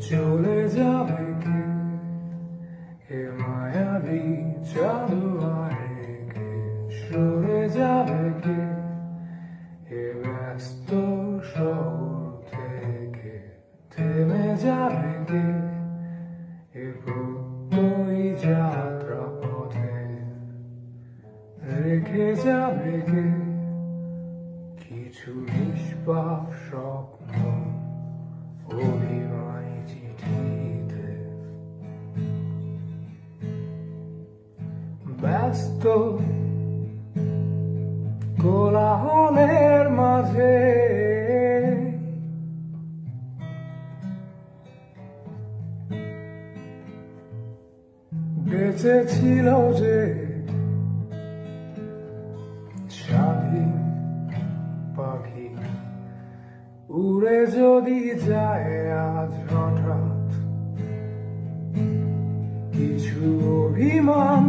চলে যাবে কে? এ মায়াবী চালু কে সরে যাবে কে? এ ব্যস্ত শহর থেকে থেমে যাবে কে? এ প্রত্যয়ী যাত্রা পথে রেখে যাবে কে? কিছু নিষ্পাপ স্বপ্ন ব্যস্ত কোলাহলের মাঝে। বেঁচে ছিল যে স্বাধীন পাখি উড়ে যদি যায় আজ হঠাৎ কিছু অভিমান